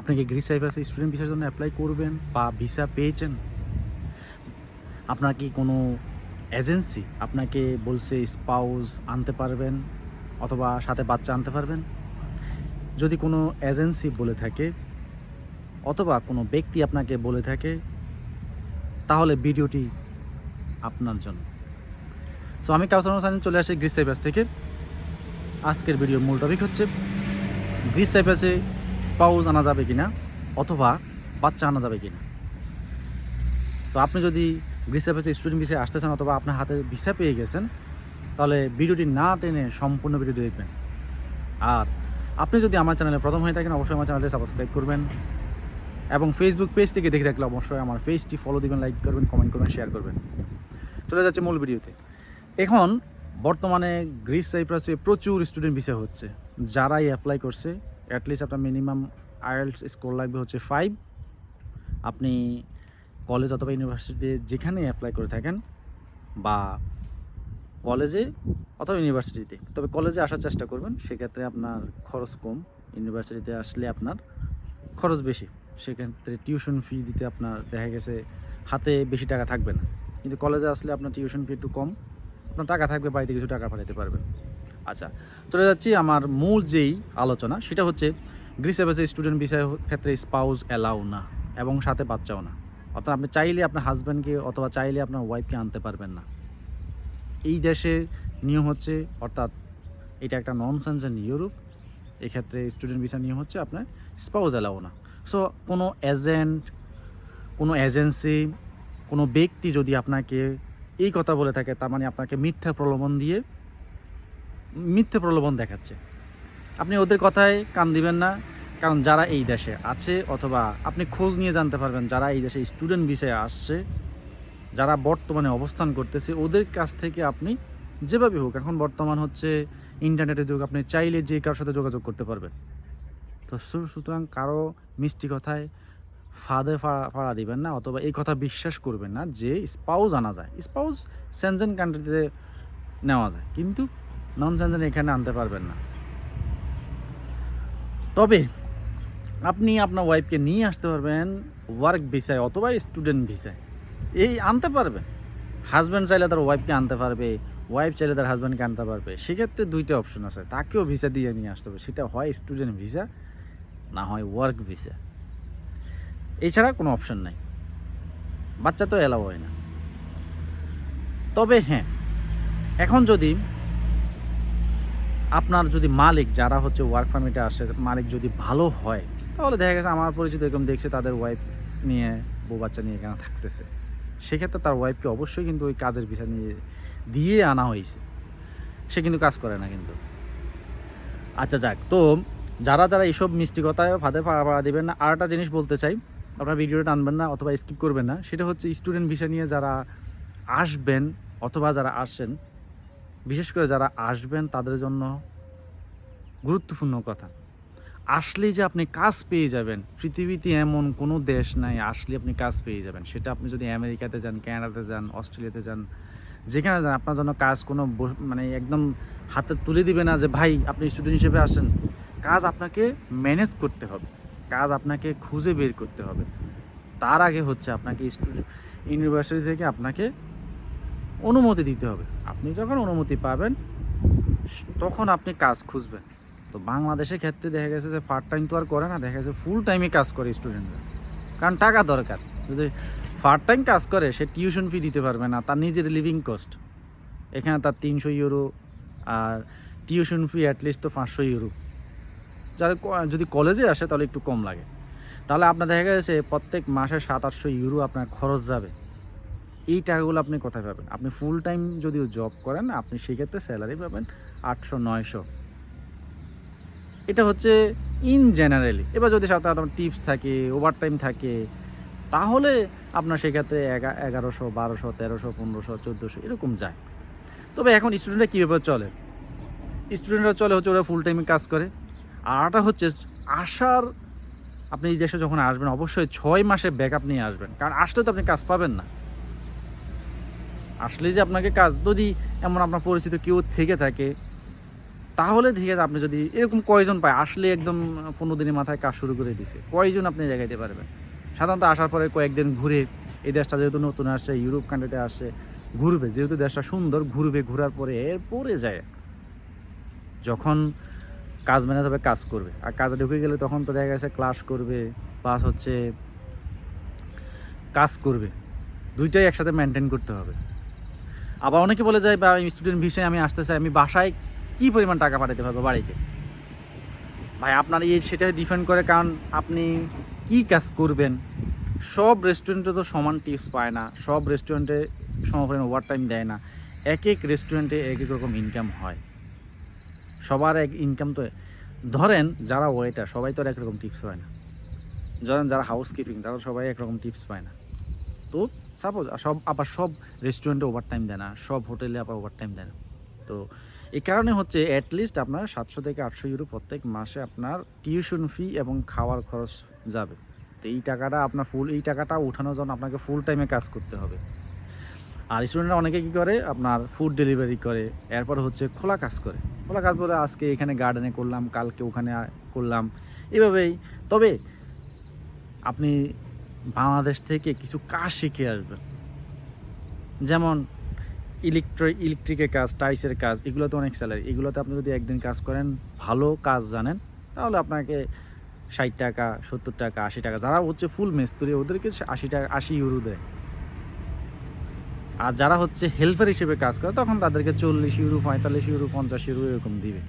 আপনি কি Greece সাইপ্রাসে student ভিসার জন্য অ্যাপ্লাই করবেন বা ভিসা পেয়েছেন? আপনার কি কোনো এজেন্সি আপনাকে বলছে স্পাউস আনতে পারবেন অথবা সাথে বাচ্চা আনতে পারবেন? যদি কোনো এজেন্সি বলে থাকে অথবা কোনো ব্যক্তি আপনাকে বলে থাকে, তাহলে ভিডিওটি আপনার জন্য। সো আমি কাউসার হোসেন চলে আসি গ্রিস সাইপ্রাস থেকে। আজকের ভিডিওর মূল টপিক হচ্ছে গ্রিস সাইপ্রাসে স্পাউস আনা যাবে কিনা, অথবা বাচ্চা আনা যাবে কিনা। তো আপনি যদি গ্রিস সাইপ্রাসে স্টুডেন্ট ভিসায় আসতেছেন অথবা আপনার হাতে ভিসা পেয়ে গেছেন, তাহলে ভিডিওটি না টেনে সম্পূর্ণ ভিডিও দেখবেন। আর আপনি যদি আমার চ্যানেলে প্রথম হয়ে থাকেন, অবশ্যই আমার চ্যানেলটি সাবস্ক্রাইব করবেন এবং ফেসবুক পেজ থেকে দেখে থাকলে অবশ্যই আমার পেজটি ফলো দিবেন লাইক করবেন কমেন্ট করবেন শেয়ার করবেন। চলে যাচ্ছে মূল ভিডিওতে। এখন বর্তমানে গ্রিস সাইপ্রাসে প্রচুর স্টুডেন্ট ভিসা হচ্ছে। যারাই অ্যাপ্লাই করছে অ্যাটলিস্ট আপনার মিনিমাম আইএলস স্কোর লাগবে হচ্ছে ফাইভ আপনি কলেজ অথবা ইউনিভার্সিটিতে যেখানে অ্যাপ্লাই করে থাকেন বা কলেজে অথবা ইউনিভার্সিটিতে তবে কলেজে আসার চেষ্টা করবেন, সেক্ষেত্রে আপনার খরচ কম। ইউনিভার্সিটিতে আসলে আপনার খরচ বেশি, সেক্ষেত্রে টিউশন ফি দিতে আপনার দেখা গেছে হাতে বেশি টাকা থাকবে না। কিন্তু কলেজে আসলে আপনার টিউশন ফি একটু কম, আপনার টাকা থাকবে, বাড়িতে কিছু টাকা পাঠাতে পারবেন। আচ্ছা চলে যাচ্ছি আমার মূল যেই আলোচনা, সেটা হচ্ছে গ্রিস এভাসে স্টুডেন্ট বিষয়ের ক্ষেত্রে স্পাউস অ্যালাউ না এবং সাথে বাচ্চাও না। অর্থাৎ আপনি চাইলে আপনার হাজব্যান্ডকে অথবা চাইলে আপনার ওয়াইফকে আনতে পারবেন না। এই দেশে নিয়ম হচ্ছে, অর্থাৎ এটা একটা নন সেন্সেন ইউরোপ এক্ষেত্রে স্টুডেন্ট ভিসা নিয়ম হচ্ছে আপনার স্পাউস অ্যালাউ না। সো কোনো এজেন্ট কোনো এজেন্সি কোনো ব্যক্তি যদি আপনাকে এই কথা বলে থাকে, তার মানে আপনাকে মিথ্যা প্রলোভন দিয়ে মিথ্যে প্রলোভন দেখাচ্ছে। আপনি ওদের কথায় কান দিবেন না, কারণ যারা এই দেশে আছে অথবা আপনি খোঁজ নিয়ে জানতে পারবেন যারা এই দেশে স্টুডেন্ট বিষয়ে আসছে, যারা বর্তমানে অবস্থান করতেছে, ওদের কাছ থেকে আপনি যেভাবে হোক, এখন বর্তমান হচ্ছে ইন্টারনেটের যুগ, আপনি চাইলে যে কারোর সাথে যোগাযোগ করতে পারবেন। তো সুতরাং কারও মিষ্টি কথায় ফাঁদে ফাড়া ফাড়া দিবেন না, অথবা এই কথা বিশ্বাস করবেন না যে স্পাউস আনা যায়। স্পাউস সেনজেন কান্ট্রিতে নেওয়া যায়। কিন্তু নন সেনজেন এখানে আনতে পারবেন না। তবে আপনি আপনার ওয়াইফকে নিয়ে আসতে পারবেন ওয়ার্ক ভিসায় অথবা স্টুডেন্ট ভিসায় এই আনতে পারবেন হাজব্যান্ড চাইলে তার ওয়াইফকে আনতে পারবে ওয়াইফ চাইলে তার হাজব্যান্ডকে আনতে পারবে। সেক্ষেত্রে দুইটা অপশন আছে। তাকেও ভিসা দিয়ে নিয়ে আসতে হবে। সেটা হয় স্টুডেন্ট ভিসা না হয় ওয়ার্ক ভিসা এছাড়া কোনো অপশন নাই। বাচ্চা তো এলাও হয় না। তবে হ্যাঁ এখন যদি আপনার যদি মালিক যারা হচ্ছে ওয়ার্ক পারমিটে আসে, মালিক যদি ভালো হয়, তাহলে দেখা গেছে আমার পরিচিত এরকম দেখছে তাদের ওয়াইফ নিয়ে, বউ বাচ্চা নিয়ে এখানে থাকতেছে। সেক্ষেত্রে তার ওয়াইফকে অবশ্যই কিন্তু ওই কাজের বিষয় নিয়ে দিয়ে আনা হয়েছে। সে কিন্তু কাজ করে না কিন্তু। আচ্ছা যাক, তো যারা যারা এইসব মিষ্টি কথায় ফাঁদে পাড়া পাড়া দেবেন না আর একটা জিনিস বলতে চাই, আপনার ভিডিওটা টানবেন না অথবা স্কিপ করবেন না, সেটা হচ্ছে স্টুডেন্ট ভিসা নিয়ে যারা আসবেন অথবা যারা আসেন বিশেষ করে যারা আসবেন, তাদের জন্য গুরুত্বপূর্ণ কথা। আসলেই যে আপনি কাজ পেয়ে যাবেন, পৃথিবীতে এমন কোনো দেশ নাই আসলে আপনি কাজ পেয়ে যাবেন। সেটা আপনি যদি আমেরিকাতে যান, কানাডাতে যান, অস্ট্রেলিয়াতে যান, যেখানে যান, আপনার জন্য কাজ কোনো মানে একদম হাতে তুলে দিবে না যে, ভাই, আপনি স্টুডেন্ট হিসেবে আসেন। কাজ আপনাকে ম্যানেজ করতে হবে। কাজ আপনাকে খুঁজে বের করতে হবে। তার আগে হচ্ছে আপনাকে ইউনিভার্সিটি থেকে আপনাকে অনুমতি দিতে হবে। আপনি যখন অনুমতি পাবেন, তখন আপনি কাজ খুঁজবেন। তো বাংলাদেশের ক্ষেত্রে দেখা গেছে যে পার্ট টাইম তো আর করে না, দেখা গেছে ফুল টাইমে কাজ করে স্টুডেন্টরা কারণ টাকা দরকার। যদি পার্ট টাইম কাজ করে, সে টিউশন ফি দিতে পারবে না, তার নিজের লিভিং কস্ট এখানে তার তিনশো ইউরো আর টিউশন ফি অ্যাটলিস্ট তো পাঁচশো ইউরো যারা যদি কলেজে আসে, তাহলে একটু কম লাগে। তাহলে আপনার দেখা গেছে প্রত্যেক মাসে সাত আটশো ইউরো আপনার খরচ যাবে। এই টাকাগুলো আপনি কোথায় পাবেন? আপনি ফুল টাইম যদিও জব করেন, আপনি সেক্ষেত্রে স্যালারি পাবেন আটশো, নয়শো। এটা হচ্ছে ইন জেনারেলি এবার যদি সাথে আপনার টিপস থাকে ওভার টাইম থাকে, তাহলে আপনার সেক্ষেত্রে এগা- এগারোশো, বারোশো, তেরোশো, পনেরোশো, চোদ্দোশো, এরকম যায়। তবে এখন স্টুডেন্টরা কীভাবে চলে? স্টুডেন্টরা চলে হচ্ছে ওরা ফুল টাইমে কাজ করে। আর আরটা হচ্ছে আসার আপনি এই দেশে যখন আসবেন, অবশ্যই ছয় মাসে ব্যাক আপ নিয়ে আসবেন। কারণ আসলে তো আপনি কাজ পাবেন না। আসলে যে আপনাকে কাজ যদি এমন আপনার পরিচিত কেউ থেকে থাকে, তাহলে ঠিক আছে আপনি যদি এরকম কয়জন পায়, আসলে একদম পনেরো দিনের মাথায় কাজ শুরু করে দিছে, কয়জন আপনি জায়গাতে পারবেন? সাধারণত আসার পরে কয়েকদিন ঘুরে এই দেশটা যেহেতু নতুন আসছে, ইউরোপ কান্ট্রিতে আসছে, ঘুরবে, যেহেতু দেশটা সুন্দর, ঘুরবে, ঘোরার পরে এরপরে যায়। যখন কাজ ম্যানেজ হবে, কাজ করবে। আর কাজে ঢুকে গেলে তখন তো দেখা গেছে ক্লাস করবে প্লাস হচ্ছে কাজ করবে। দুইটাই একসাথে মেনটেন করতে হবে। আবার অনেকে বলে যায় বা স্টুডেন্ট ভিসায় আমি আসতে চাই, আমি বাসায় কী পরিমাণ টাকা পাঠাতে পারব বাড়িতে? ভাই, আপনার এই সেটা ডিপেন্ড করে, কারণ আপনি কি কাজ করবেন? সব রেস্টুরেন্টে তো সমান টিপস পায় না, সব রেস্টুরেন্টে সমপরিমাণ ওভার টাইম দেয় না। এক এক রেস্টুরেন্টে এক এক রকম ইনকাম হয়। সবার এক ইনকাম তো, ধরেন যারা ওয়েটার সবাই তো আর একরকম টিপস পায় না। ধরেন যারা হাউস কিপিং তারা সবাই একরকম টিপস পায় না। তো সাপোজ সব, আবার সব রেস্টুরেন্টে ওভার টাইম দেয় না, সব হোটেলে আবার ওভার টাইম দেয় না। তো এই কারণে হচ্ছে অ্যাটলিস্ট আপনার সাতশো থেকে আটশো ইউরো প্রত্যেক মাসে আপনার টিউশন ফি এবং খাওয়ার খরচ যাবে। তো এই টাকাটা আপনার ফুল এই টাকাটা উঠানোর জন্য আপনাকে ফুল টাইমে কাজ করতে হবে। আর স্টুডেন্টরা অনেকে কী করে? আপনার ফুড ডেলিভারি করে, এরপর হচ্ছে খোলা কাজ করে। খোলা কাজ বলে আজকে এখানে গার্ডেনে করলাম, কালকে ওখানে করলাম। এভাবেই। তবে আপনি বাংলাদেশ থেকে কিছু কাজ শিখে আসবেন যেমন ইলেকট্রিক ইলেকট্রিকের কাজ টাইসের কাজ, এগুলোতে অনেক স্যালারি এগুলোতে আপনি যদি একদিন কাজ করেন, ভালো কাজ জানেন, তাহলে আপনাকে ষাট টাকা, সত্তর টাকা, আশি টাকা, যারা হচ্ছে ফুল মেস্তুরি, ওদেরকে আশি টাকা, আশি ইউরো দেয়। আর যারা হচ্ছে হেল্পার হিসেবে কাজ করে, তখন তাদেরকে চল্লিশ ইউরো পঁয়তাল্লিশ ইউরো পঞ্চাশ ইউরো এরকম দিবে।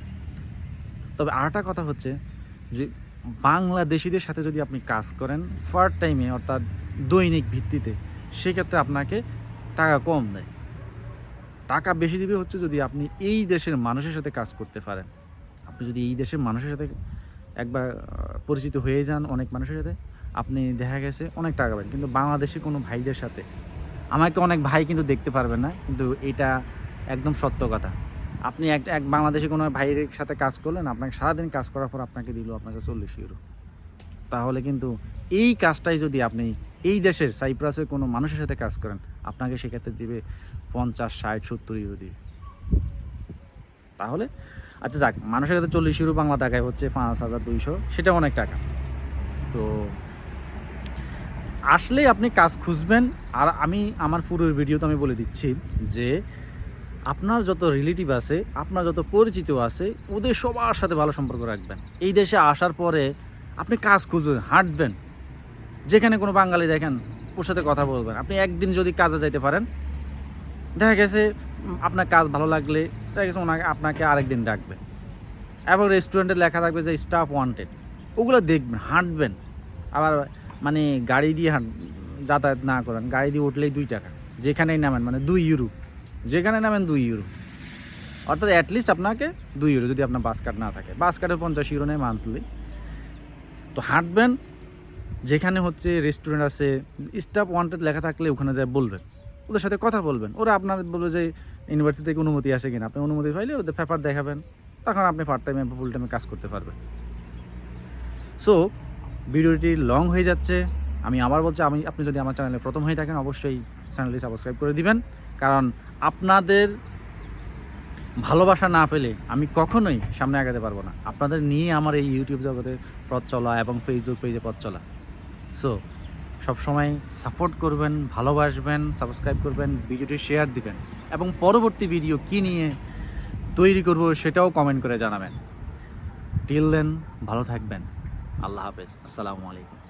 তবে আরেকটা কথা হচ্ছে যে বাংলাদেশিদের সাথে যদি আপনি কাজ করেন ফার টাইমে অর্থাৎ দৈনিক ভিত্তিতে, সেক্ষেত্রে আপনাকে টাকা কম দেয়। টাকা বেশি দিবে হচ্ছে যদি আপনি এই দেশের মানুষের সাথে কাজ করতে পারেন। আপনি যদি এই দেশের মানুষের সাথে একবার পরিচিত হয়ে যান অনেক মানুষের সাথে, আপনি দেখা গেছে অনেক টাকা পাবেন। কিন্তু বাংলাদেশি কোনো ভাইদের সাথে, আমাকে অনেক ভাই কিন্তু দেখতে পারবেন না, কিন্তু এটা একদম সত্য কথা। আপনি এক এক বাংলাদেশি কোনো ভাইয়ের সাথে কাজ করলেন, আপনাকে সারাদিন কাজ করার পর আপনাকে দিল আপনাকে চল্লিশ ইউরো তাহলে কিন্তু এই কাজটাই যদি আপনি এই দেশের, সাইপ্রাসের কোনো মানুষের সাথে কাজ করেন, আপনাকে সেক্ষেত্রে দিবে পঞ্চাশ, ষাট, সত্তর ইউরো দিবে তাহলে আচ্ছা যাক, মানুষের কাছে চল্লিশ ইউরো বাংলা টাকায় হচ্ছে পাঁচ হাজার দুইশো, সেটা অনেক টাকা। তো আসলেই আপনি কাজ খুঁজবেন, আর আমি, আমার পুরো ভিডিওতে আমি বলে দিচ্ছি যে আপনার যত রিলেটিভ আছে, আপনার যত পরিচিত আছে, ওদের সবার সাথে ভালো সম্পর্ক রাখবেন। এই দেশে আসার পরে আপনি কাজ খুঁজবেন হাঁটবেন। যেখানে কোনো বাঙালি দেখেন, ওর সাথে কথা বলবেন। আপনি একদিন যদি কাজে যাইতে পারেন, দেখা গেছে আপনার কাজ ভালো লাগলে, দেখা গেছে ওনাকে, আপনাকে আরেকদিন ডাকবে। এবং রেস্টুরেন্টে লেখা থাকবে যে স্টাফ ওয়ান্টেড ওগুলো দেখবেন, হাঁটবেন। আবার মানে গাড়ি দিয়ে হাঁট, যাতায়াত না করেন, গাড়ি দিয়ে উঠলেই দুই টাকা। যেখানেই নামেন মানে দুই ইউরো যেখানে নামেন দুই ইউরো অর্থাৎ অ্যাটলিস্ট আপনাকে দুই ইউরো যদি আপনার বাস কার্ড না থাকে। বাস কার্ডে পঞ্চাশ ইউরো নেয় মান্থলি তো হাঁটবেন, যেখানে হচ্ছে রেস্টুরেন্ট আছে স্টাফ ওয়ান্টেড লেখা থাকলে ওখানে যায় বলবেন। ওদের সাথে কথা বলবেন। ওরা আপনার বলবে যে ইউনিভার্সিটি থেকে অনুমতি আসে কিনা? আপনি অনুমতি পাইলে ওদের পেপার দেখাবেন। তখন আপনি পার্ট টাইমে ফুল টাইমে কাজ করতে পারবেন। সো ভিডিওটি লং হয়ে যাচ্ছে। আমি আবার বলছি, আমি, আপনি যদি আমার চ্যানেলে প্রথম হয়ে থাকেন, অবশ্যই চ্যানেলটি সাবস্ক্রাইব করে দিবেন। কারণ আপনাদের ভালোবাসা না পেলে আমি কখনোই সামনে আগাতে পারব না। আপনাদের নিয়ে আমার এই ইউটিউব জগতে পথ চলা এবং ফেসবুক পেজে পথ চলা। সো সবসময় সাপোর্ট করবেন, ভালোবাসবেন সাবস্ক্রাইব করবেন, ভিডিওটি শেয়ার দিবেন এবং পরবর্তী ভিডিও কী নিয়ে তৈরি করব সেটাও কমেন্ট করে জানাবেন। টিল দেন ভালো থাকবেন। আল্লাহ হাফেজ। আসসালামু আলাইকুম।